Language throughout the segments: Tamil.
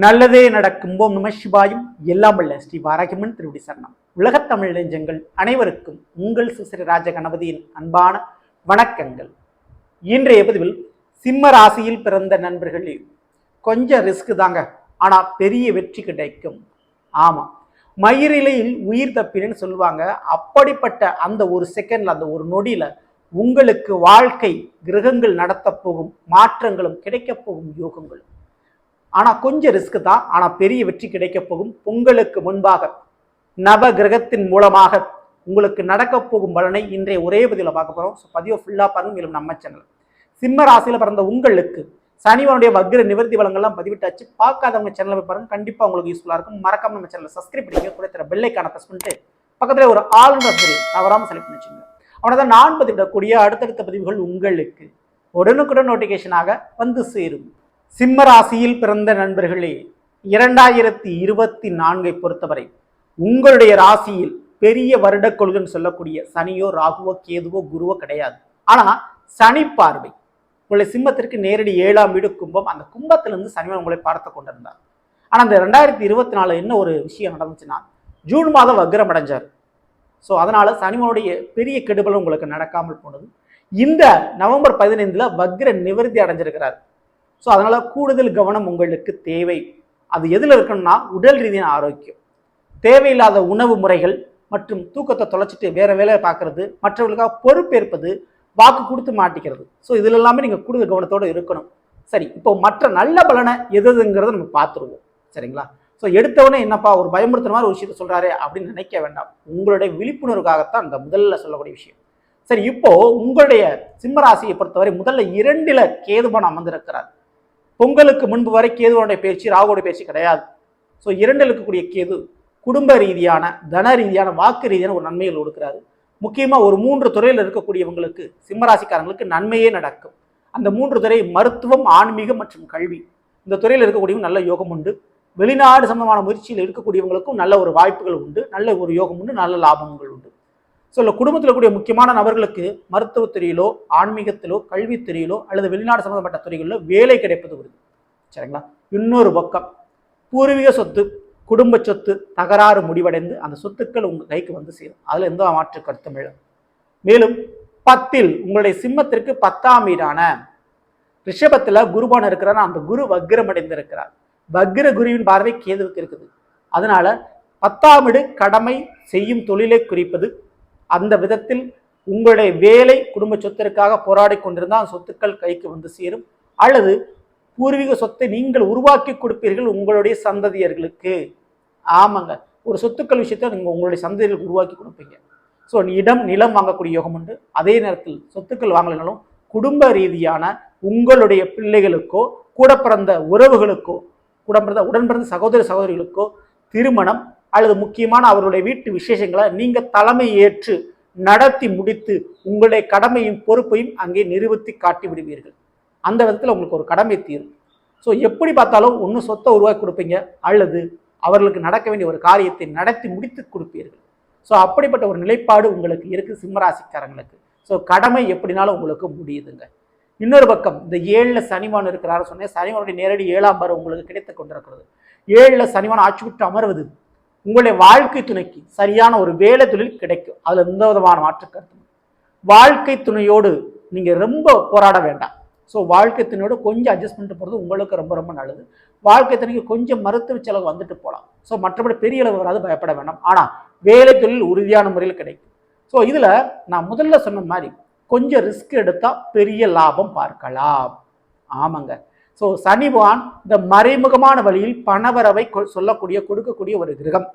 நல்லதே நடக்கும். ஓம் நம சிவாயும். எல்லாம் வல்ல ஸ்ரீ வாராகிமன் திருவிடி சரணம். உலகத் தமிழ் நெஞ்சங்கள் அனைவருக்கும் உங்கள் சுசிர ராஜ கணபதியின் அன்பான வணக்கங்கள். இன்றைய பதிவில் சிம்ம ராசியில் பிறந்த நண்பர்களே கொஞ்சம் ரிஸ்க் தாங்க. ஆனால் பெரிய வெற்றி கிடைக்கும். ஆமாம் மயிரிலையில் உயிர் தப்பினு சொல்லுவாங்க. அப்படிப்பட்ட அந்த ஒரு செகண்டில் அந்த ஒரு நொடியில் உங்களுக்கு வாழ்க்கை கிரகங்கள் நடத்தப்போகும் மாற்றங்களும் கிடைக்கப் போகும் யோகங்களும் ஆனால் கொஞ்சம் ரிஸ்க் தான் ஆனால் பெரிய வெற்றி கிடைக்கப் போகும். பொங்கலுக்கு முன்பாக நவ கிரகத்தின் மூலமாக உங்களுக்கு நடக்கப் போகும் பலனை இன்றைய ஒரே பதிவில் பார்க்க போகிறோம் ஸோ பதிவை ஃபுல்லாக பாருங்க மேலும் நம்ம சேனல் சிம்ம ராசியில் பிறந்த உங்களுக்கு சனிவனுடைய வக்ர நிவர்த்தி வளங்கள்லாம் பதிவிட்டாச்சு. பார்க்காதவங்க சேனலை போய் பாருங்க கண்டிப்பாக உங்களுக்கு யூஸ்ஃபுல்லாக இருக்கும். மறக்காம நம்ம சேனலை சப்ஸ்கிரைப் பண்ணிக்க கூட தர பெல்லைக்கான ப்ரெஸ் பண்ணிட்டு பக்கத்தில் ஒரு ஆளுநர் தெரியும் தவறாமல் செலக்ட் பண்ணி வச்சுங்க அவனை தான் நான் பதிவிடக்கூடிய அடுத்தடுத்த பதிவுகள் உங்களுக்கு உடனுக்குடன் நோட்டிஃபிகேஷனாக வந்து சேரும். சிம்ம ராசியில் பிறந்த நண்பர்களே இரண்டாயிரத்தி இருபத்தி நான்கை பொறுத்தவரை உங்களுடைய ராசியில் பெரிய வருட கொள்கைன்னு சொல்லக்கூடிய சனியோ ராகுவோ கேதுவோ குருவோ கிடையாது. ஆனால் சனி பார்வை. உங்களை சிம்மத்திற்கு நேரடி ஏழாம் வீடு கும்பம் அந்த கும்பத்திலிருந்து சனிவன் உங்களை பார்த்து கொண்டிருந்தார். ஆனால் அந்த ரெண்டாயிரத்தி இருபத்தி நாலு என்ன ஒரு விஷயம் நடந்துச்சுன்னா ஜூன் மாதம் வக்ரம் அடைஞ்சார். ஸோ அதனால் சனிவனுடைய பெரிய கெடுபல் உங்களுக்கு நடக்காமல் போனது. இந்த நவம்பர் பதினைந்தில் வக்ர நிவர்த்தி அடைஞ்சிருக்கிறார். ஸோ அதனால் கூடுதல் கவனம் உங்களுக்கு தேவை. அது எதில் இருக்கணும்னா உடல் ரீதியான ஆரோக்கியம். தேவையில்லாத உணவு முறைகள் மற்றும் தூக்கத்தை தொலைச்சிட்டு வேறு வேலையை பார்க்குறது மற்றவர்களுக்காக பொறுப்பேற்பது வாக்கு கொடுத்து மாட்டிக்கிறது. ஸோ இதில் எல்லாமே நீங்கள் கூடுதல் கவனத்தோடு இருக்கணும். சரி இப்போ மற்ற நல்ல பலனை எதுங்கிறத நம்ம பார்த்துருவோம். சரிங்களா? ஸோ எடுத்தவொடனே என்னப்பா ஒரு பயமுறுத்துற மாதிரி ஒரு விஷயத்த சொல்கிறாரு அப்படின்னு நினைக்க வேண்டாம். உங்களுடைய விழிப்புணர்வுக்காகத்தான் அந்த முதல்ல சொல்லக்கூடிய விஷயம். சரி இப்போ உங்களுடைய சிம்மராசியை பொறுத்தவரை முதல்ல இரண்டில் கேதுபான் அமர்ந்திருக்கிறார். பொங்கலுக்கு முன்பு வரை கேதுவனுடைய பேச்சு ராகுடைய பேச்சு கிடையாது. ஸோ இரண்டில் இருக்கக்கூடிய கேது குடும்ப ரீதியான தன ரீதியான வாக்கு ரீதியான ஒரு நன்மைகள் கொடுக்குறாரு முக்கியமாக ஒரு மூன்று துறையில் இருக்கக்கூடியவங்களுக்கு சிம்மராசிக்காரங்களுக்கு நன்மையே நடக்கும். அந்த மூன்று துறை மருத்துவம் ஆன்மீகம் மற்றும் கல்வி. இந்த துறையில் இருக்கக்கூடியவங்க நல்ல யோகம் உண்டு. வெளிநாடு சம்பந்தமான முயற்சியில் இருக்கக்கூடியவங்களுக்கும் நல்ல ஒரு வாய்ப்புகள் உண்டு. நல்ல ஒரு யோகம் உண்டு நல்ல லாபங்கள் உண்டு. ஸோ இல்லை குடும்பத்தில் கூடிய முக்கியமான நபர்களுக்கு மருத்துவத்துறையிலோ ஆன்மீகத்திலோ கல்வித்துறையிலோ அல்லது வெளிநாடு சம்பந்தப்பட்ட துறைகளிலோ வேலை கிடைப்பது உறுதி. சரிங்களா? இன்னொரு பக்கம் பூர்வீக சொத்து குடும்ப சொத்து தகராறு முடிவடைந்து அந்த சொத்துக்கள் உங்கள் கைக்கு வந்து சேரும். அதில் எந்த மாற்று கருத்தும் இல்லை. மேலும் பத்தில் உங்களுடைய சிம்மத்திற்கு பத்தாம் வீடான ரிஷபத்தில் குருபான் இருக்கிறார். அந்த குரு வக்ரம் அடைந்திருக்கிறார் வக்ர குருவின் பார்வை கேதுவுக்கு இருக்குது. அதனால பத்தாம் வீடு கடமை செய்யும் தொழிலை குறிப்பது அந்த விதத்தில் உங்களுடைய வேலை குடும்ப சொத்திற்காக போராடி கொண்டிருந்தால் சொத்துக்கள் கைக்கு வந்து சேரும். அல்லது பூர்வீக சொத்தை நீங்கள் உருவாக்கி கொடுப்பீர்கள் உங்களுடைய சந்ததியர்களுக்கு. ஆமாங்க. ஒரு சொத்துக்கள் விஷயத்தை நீங்கள் உங்களுடைய சந்ததியர்களுக்கு உருவாக்கி கொடுப்பீங்க. ஸோ இடம் நிலம் வாங்கக்கூடிய யோகம் உண்டு. அதே நேரத்தில் சொத்துக்கள் வாங்கலைனாலும் குடும்ப ரீதியான உங்களுடைய பிள்ளைகளுக்கோ கூட பிறந்த உறவுகளுக்கோ கூட பிறந்த உடன் பிறந்த சகோதர சகோதரிகளுக்கோ திருமணம் அல்லது முக்கியமான அவருடைய வீட்டு விசேஷங்களை நீங்கள் தலைமை ஏற்று நடத்தி முடித்து உங்களுடைய கடமையும் பொறுப்பையும் அங்கே நிறுவத்தி காட்டி விடுவீர்கள். அந்த விதத்தில் உங்களுக்கு ஒரு கடமை தீரும். ஸோ எப்படி பார்த்தாலும் ஒன்று சொத்தை உருவாக்கி கொடுப்பீங்க அல்லது அவர்களுக்கு நடக்க வேண்டிய ஒரு காரியத்தை நடத்தி முடித்து கொடுப்பீர்கள். ஸோ அப்படிப்பட்ட ஒரு நிலைப்பாடு உங்களுக்கு இருக்குது சிம்மராசிக்காரங்களுக்கு. ஸோ கடமை எப்படினாலும் உங்களுக்கு முடியுதுங்க. இன்னொரு பக்கம் இந்த ஏழில் சனிவான் இருக்கிறாரு சொன்னேன். சனிவானுடைய நேரடி ஏழாம் பருவம் உங்களுக்கு கிடைத்து கொண்டிருக்கிறது. ஏழில் சனிவான் ஆட்சி விட்டு அமர்வது உங்களுடைய வாழ்க்கை துணைக்கு சரியான ஒரு வேலை தொழில் கிடைக்கும். அதில் எந்த விதமான மாற்று கருத்து வாழ்க்கை துணையோடு நீங்கள் ரொம்ப போராட வேண்டாம். ஸோ வாழ்க்கை துணையோடு கொஞ்சம் அட்ஜஸ்ட் பண்ணிட்டு போகிறது உங்களுக்கு ரொம்ப ரொம்ப நல்லது. வாழ்க்கை துணைக்கு கொஞ்சம் மருத்துவ செலவு வந்துட்டு போகலாம் ஸோ மற்றபடி பெரிய அளவு வராது பயப்பட வேண்டாம். ஆனால் வேலை தொழில் உறுதியான முறையில் கிடைக்கும். ஸோ இதில் நான் முதல்ல சொன்ன மாதிரி கொஞ்சம் ரிஸ்க் எடுத்தால் பெரிய லாபம் பார்க்கலாம். ஆமாங்க. ஸோ சனிவான் இந்த மறைமுகமான வழியில் பணவரவை கொ- சொல்லக்கூடிய கொடுக்கக்கூடிய ஒரு கிரகம்.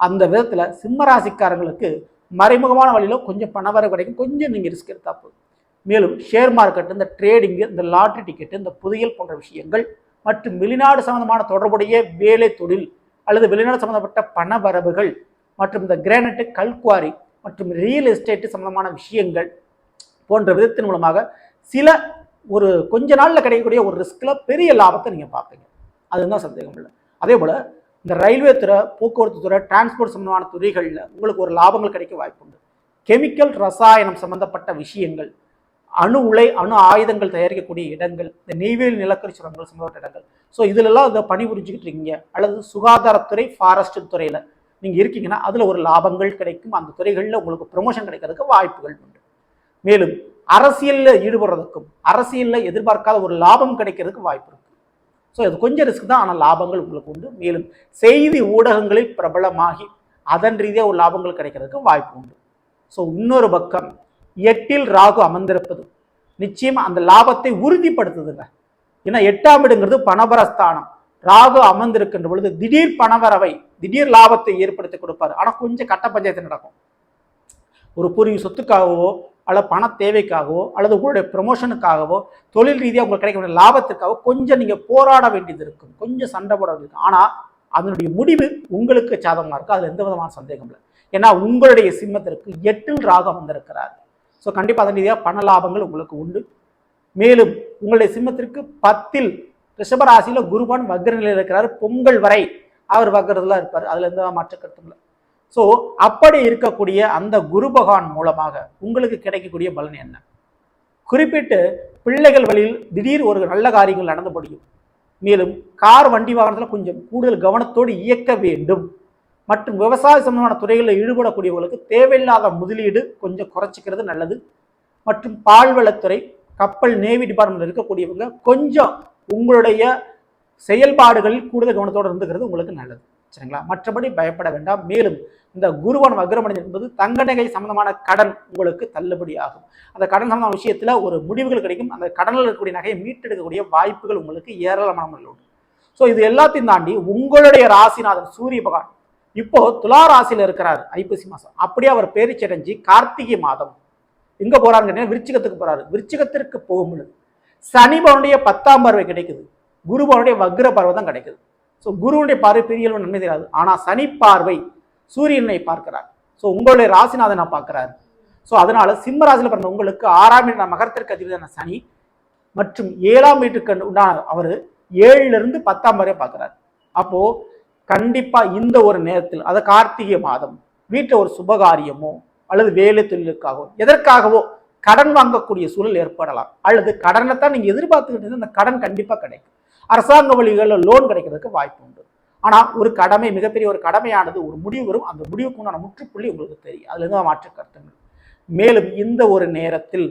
அந்த விதத்தில் சிம்மராசிக்காரங்களுக்கு மறைமுகமான வழியில் கொஞ்சம் பணவரவு கிடைக்கும். கொஞ்சம் நீங்கள் ரிஸ்க் எடுத்தால் போதும். மேலும் ஷேர் மார்க்கெட் இந்த ட்ரேடிங்கு இந்த லாட்ரி டிக்கெட்டு இந்த புதையல் போன்ற விஷயங்கள் மற்றும் வெளிநாடு சம்பந்தமான தொடர்புடைய வேலை தொழில் அல்லது வெளிநாடு சம்பந்தப்பட்ட பண வரவுகள் மற்றும் இந்த கிரானைட்டு கல்குவாரி மற்றும் ரியல் எஸ்டேட்டு சம்பந்தமான விஷயங்கள் போன்ற விதத்தின் மூலமாக சில ஒரு கொஞ்ச நாளில் கிடைக்கக்கூடிய ஒரு ரிஸ்கில் பெரிய லாபத்தை நீங்கள் பார்ப்பீங்க. அதுதான் சந்தேகம் இல்லை அதே போல் இந்த ரயில்வே துறை போக்குவரத்து துறை டிரான்ஸ்போர்ட் சம்பந்தமான துறைகளில் உங்களுக்கு ஒரு லாபங்கள் கிடைக்க வாய்ப்புண்டு கெமிக்கல் ரசாயனம் சம்பந்தப்பட்ட விஷயங்கள் அணு உலை அணு ஆயுதங்கள் தயாரிக்கக்கூடிய இடங்கள் இந்த நெய்வேலி நிலக்கரி சுரங்கங்கள் சம்பந்தப்பட்ட இடங்கள். ஸோ இதிலெல்லாம் இதை பணிபுரிஞ்சுக்கிட்டு இருக்கீங்க. அல்லது சுகாதாரத்துறை ஃபாரஸ்ட் துறையில் நீங்கள் இருக்கீங்கன்னா அதில் ஒரு லாபங்கள் கிடைக்கும். அந்த துறைகளில் உங்களுக்கு ப்ரொமோஷன் கிடைக்கிறதுக்கு வாய்ப்புகள் உண்டு. மேலும் அரசியலில் ஈடுபடுறதுக்கும் அரசியலில் எதிர்பார்க்காத ஒரு லாபம் கிடைக்கிறதுக்கு வாய்ப்பு இருக்கு. ஸோ இது கொஞ்சம் ரிஸ்க் தான் ஆனால் லாபங்கள் உங்களுக்கு உண்டு. மேலும் செய்தி ஊடகங்களில் பிரபலமாகி அதன் ரீதியாக ஒரு லாபங்கள் கிடைக்கிறதுக்கு வாய்ப்பு உண்டு. ஸோ இன்னொரு பக்கம் எட்டில் ராகு அமர்ந்திருப்பது. நிச்சயமாக அந்த லாபத்தை உறுதிப்படுத்துதுங்க. ஏன்னா எட்டாம் இடங்கிறது பணபரஸ்தானம் ராகு அமர்ந்திருக்கின்ற பொழுது திடீர் பணவரவை திடீர் லாபத்தை ஏற்படுத்தி கொடுப்பாரு. ஆனால் கொஞ்சம் கட்ட பஞ்சாயத்து நடக்கும். ஒரு பூர்வீக சொத்துக்காகவோ அல்லது பண தேவைக்காகவோ அல்லது உங்களுடைய ப்ரொமோஷனுக்காகவோ தொழில் ரீதியாக உங்களுக்கு கிடைக்க வேண்டிய கொஞ்சம் நீங்கள் போராட வேண்டியது இருக்கும். கொஞ்சம் சண்டை போட வேண்டியது இருக்கும். ஆனால் அதனுடைய முடிவு உங்களுக்கு சாதகமாக இருக்கும் அதில் எந்த விதமான சந்தேகம் இல்லை. ஏன்னா உங்களுடைய சிம்மத்திற்கு எட்டில் ராகம் வந்திருக்கிறார் ஸோ கண்டிப்பாக அதன் ரீதியாக பண லாபங்கள் உங்களுக்கு உண்டு. மேலும் உங்களுடைய சிம்மத்திற்கு பத்தில் ரிஷபராசியில் குருவான் வக்ர நிலையில் இருக்கிறார். பொங்கல் வரை அவர் வக்ரத்தில் இருப்பார். அதில் எந்த மாற்ற கருத்தும் இல்லை. ஸோ அப்படி இருக்கக்கூடிய அந்த குரு பகவான் மூலமாக உங்களுக்கு கிடைக்கக்கூடிய பலன் என்ன? குறிப்பிட்டு பிள்ளைகள் வழியில் திடீர் ஒரு நல்ல காரியங்கள் நடந்து முடியும். மேலும் கார் வண்டி வாகனத்தில் கொஞ்சம் கூடுதல் கவனத்தோடு இயக்க வேண்டும். மற்றும் விவசாய சம்பந்தமான துறைகளில் ஈடுபடக்கூடியவர்களுக்கு தேவையில்லாத முதலீடு கொஞ்சம் குறைச்சிக்கிறது நல்லது. மற்றும் பால்வளத்துறை கப்பல் நேவி டிபார்ட்மெண்ட் இருக்கக்கூடியவங்க கொஞ்சம் உங்களுடைய செயல்பாடுகளில் கூடுதல் கவனத்தோடு இருந்துக்கிறது உங்களுக்கு நல்லது. சரிங்களா? மற்றபடி பயப்பட வேண்டாம். மேலும் இந்த குருவன் வக்ரமணி என்பது தங்க நகை சம்பந்தமான கடன் உங்களுக்கு தள்ளுபடி ஆகும். அந்த கடன் சம்பந்தமான விஷயத்தில் ஒரு முடிவுகள் கிடைக்கும். அந்த கடனில் இருக்கக்கூடிய நகையை மீட்டெடுக்கக்கூடிய வாய்ப்புகள் உங்களுக்கு ஏராளமான முறையில் உண்டு. ஸோ இது எல்லாத்தையும் தாண்டி உங்களுடைய ராசிநாதன் சூரிய பகவான் இப்போ துலா ராசியில் இருக்கிறார் ஐப்பசி மாதம் அப்படியே அவர் பேரிச்சடைஞ்சு கார்த்திகை மாதம். எங்கே போகிறாருங்க கேட்டீங்கன்னா விருச்சிகத்துக்கு போகிறாரு விருச்சிகத்திற்கு போகும்பொழுது சனி பவனுடைய பத்தாம் பார்வை கிடைக்குது. குரு பவனுடைய வக்ர பார்வை தான் கிடைக்குது. ஸோ குருவுடைய பார்வை பெரியளவு நன்மை தெரியாது ஆனால் சனி பார்வை சூரியனை பார்க்கிறார். ஸோ உங்களுடைய ராசிநாதனை பார்க்கிறார்? ஸோ அதனால சிம்ம ராசியில் பிறந்த உங்களுக்கு ஆறாம் வீட்டு மகரத்திற்கு அதிபதியான சனி மற்றும் ஏழாம் வீட்டுக்கு உண்டான அவர் ஏழுல இருந்து பத்தாம் வரை பார்க்குறாரு. அப்போ கண்டிப்பாக இந்த ஒரு நேரத்தில் அது கார்த்திகை மாதம் வீட்டில் ஒரு சுபகாரியமோ அல்லது வேலை தொழிலுக்காகவோ எதற்காகவோ கடன் வாங்கக்கூடிய சூழல் ஏற்படலாம். அல்லது கடனை தான் நீங்கள் எதிர்பார்த்துக்கிட்டு அந்த கடன் கண்டிப்பாக கிடைக்கும். அரசாங்க வழிகளில் லோன் கிடைக்கிறதுக்கு வாய்ப்பு உண்டு. ஆனால் ஒரு கடமை மிகப்பெரிய ஒரு கடமையானது ஒரு முடிவு வரும். அந்த முடிவுக்கு உண்டான முற்றுப்புள்ளி உங்களுக்கு தெரியும். அதுலேருந்து மாற்று கருத்துங்கள். மேலும் இந்த ஒரு நேரத்தில்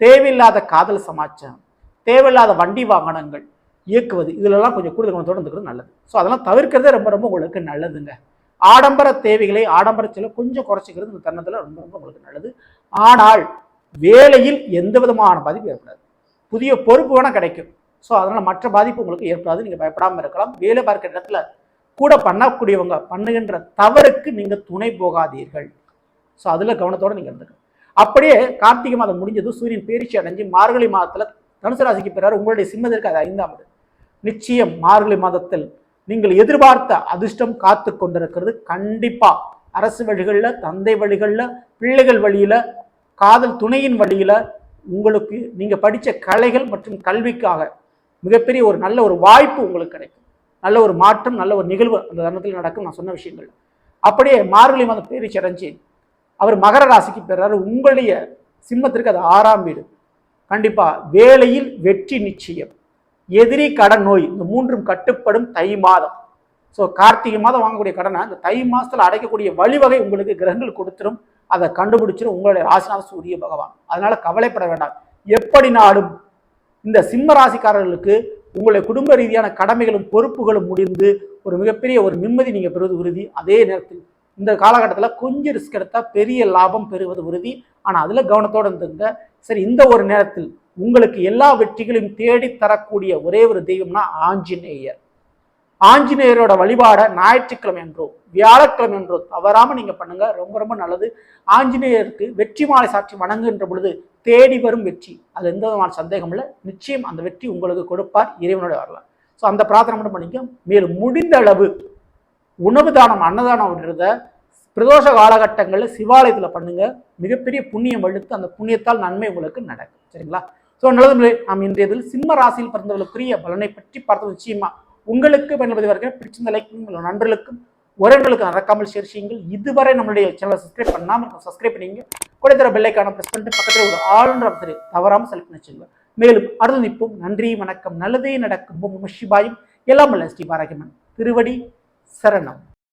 தேவையில்லாத காதல் சமாச்சாரம் தேவையில்லாத வண்டி வாகனங்கள் இயக்குவது இதிலெல்லாம் கொஞ்சம் கூடுதல் கவனத்தோடு இருந்துக்கிறது நல்லது. ஸோ அதெல்லாம் தவிர்க்கிறதே ரொம்ப ரொம்ப உங்களுக்கு நல்லதுங்க. ஆடம்பர தேவைகளை ஆடம்பர செலவு கொஞ்சம் குறைச்சிக்கிறது இந்த தருணத்தில் ரொம்ப ரொம்ப உங்களுக்கு நல்லது. ஆனால் வேலையில் எந்த விதமான பாதிப்பு ஏற்படாது. புதிய பொறுப்பு வேணால் கிடைக்கும். ஸோ அதனால் மற்ற பாதிப்பு உங்களுக்கு ஏற்படாது. நீங்கள் பயப்படாமல் இருக்கலாம். வேலை பார்க்குற இடத்துல கூட பண்ணக்கூடியவங்க பண்ணுகின்ற தவறுக்கு நீங்கள் துணை போகாதீர்கள். ஸோ அதில் கவனத்தோடு நீங்கள் இருந்துக்கணும். அப்படியே கார்த்திகை மாதம் முடிஞ்சது சூரியன் பேரிச்சி அடைஞ்சு மார்கழி மாதத்தில் தனுசு ராசிக்கு பிறகு உங்களுடைய சிம்மத்திற்கு அது ஐந்தாம் நிச்சயம் மார்கழி மாதத்தில் நீங்கள் எதிர்பார்த்த அதிர்ஷ்டம் காத்து கொண்டிருக்கிறது. கண்டிப்பாக அரசு வழிகளில் தந்தை வழிகளில் பிள்ளைகள் வழியில் காதல் துணையின் வழியில் உங்களுக்கு நீங்கள் படித்த கலைகள் மற்றும் கல்விக்காக மிகப்பெரிய ஒரு நல்ல ஒரு வாய்ப்பு உங்களுக்கு கிடைக்கும். நல்ல ஒரு மாற்றம் நல்ல ஒரு நிகழ்வு அந்த தருணத்தில் நடக்கும். நான் சொன்ன விஷயங்கள். அப்படியே மார்கழி மாதம் பேரிச்சி அவர் மகர ராசிக்கு பெறாரு உங்களுடைய சிம்மத்திற்கு அது ஆறாம் வீடு. கண்டிப்பாக வேலையில் வெற்றி நிச்சயம். எதிரி கடன் நோய். இந்த மூன்றும் கட்டுப்படும் தை மாதம். ஸோ கார்த்திகை மாதம் வாங்கக்கூடிய கடனை இந்த தை மாதத்தில் அடைக்கக்கூடிய வழிவகை உங்களுக்கு கிரகங்கள் கொடுத்துரும். அதை கண்டுபிடிச்சிடும் உங்களுடைய ராசிநாத சூரிய பகவான். அதனால் கவலைப்பட வேண்டாம். எப்படி நாடும்? இந்த சிம்ம ராசிக்காரர்களுக்கு உங்களுடைய குடும்ப ரீதியான கடமைகளும் பொறுப்புகளும் முடிந்து ஒரு மிகப்பெரிய ஒரு நிம்மதி நீங்கள் பெறுவது உறுதி. அதே நேரத்தில் இந்த காலகட்டத்தில் கொஞ்சம் ரிஸ்க் எடுத்தால் பெரிய லாபம் பெறுவது உறுதி. ஆனால் அதில் கவனத்தோடு இருந்துங்க. சரி இந்த ஒரு நேரத்தில் உங்களுக்கு எல்லா வெற்றிகளையும் தேடி தரக்கூடிய ஒரே ஒரு தெய்வம்னா ஆஞ்சநேயர். ஆஞ்சநேயரோட வழிபாடை ஞாயிற்றுக்கிழமை என்றோ வியாழக்கிழமை என்றோ தவறாமல் நீங்கள் பண்ணுங்க. ரொம்ப ரொம்ப நல்லது. ஆஞ்சநேயருக்கு வெற்றி மாலை சாட்சி வணங்குகின்ற பொழுது தேடி வரும் வெற்றி. அது எந்த விதமான சந்தேகம் இல்லை. நிச்சயம் அந்த வெற்றி உங்களுக்கு கொடுப்பார் இறைவனோட வரலாம் ஸோ அந்த பிரார்த்தனை மட்டும் பண்ணிக்க மேலும் முடிந்த அளவு உணவு தானம் அன்னதானம் அப்படின்றத பிரதோஷ காலகட்டங்களில் சிவாலயத்தில் பண்ணுங்க. மிகப்பெரிய புண்ணியம் எழுத்து அந்த புண்ணியத்தால் நன்மை உங்களுக்கு நடக்கும். சரிங்களா? ஸோ நல்லது நாம் இன்றைய இதில் சிம்ம ராசியில் பிறந்தவர்களுக்குரிய பலனை பற்றி பார்த்தது நிச்சயமா உங்களுக்கு பயன்படுவதற்கு பிடிச்சிருந்த லைக் உங்கள் நண்பர்களுக்கும் உறவுகளுக்கு மறக்காமல் ஷேர் செய்யுங்கள். இதுவரை நம்மளுடைய சேனலை சப்ஸ்கிரைப் பண்ணாமல் சப்ஸ்கிரைப் பண்ணிங்க. கூட தர பெல்லைக்கான ப்ரெஸ் பண்ணிட்டு பக்கத்தில் ஒரு ஆளுநர் அவசரை தவறாமல் செலக்ட் பண்ணி வச்சுங்க. மேலும் அடுத்து நிற்போம். நன்றி வணக்கம். நல்லதே நடக்கும். சிபாயும் எல்லாம் வல்ல ஸ்ரீ பாராகிமன். திருவடி சரணம்.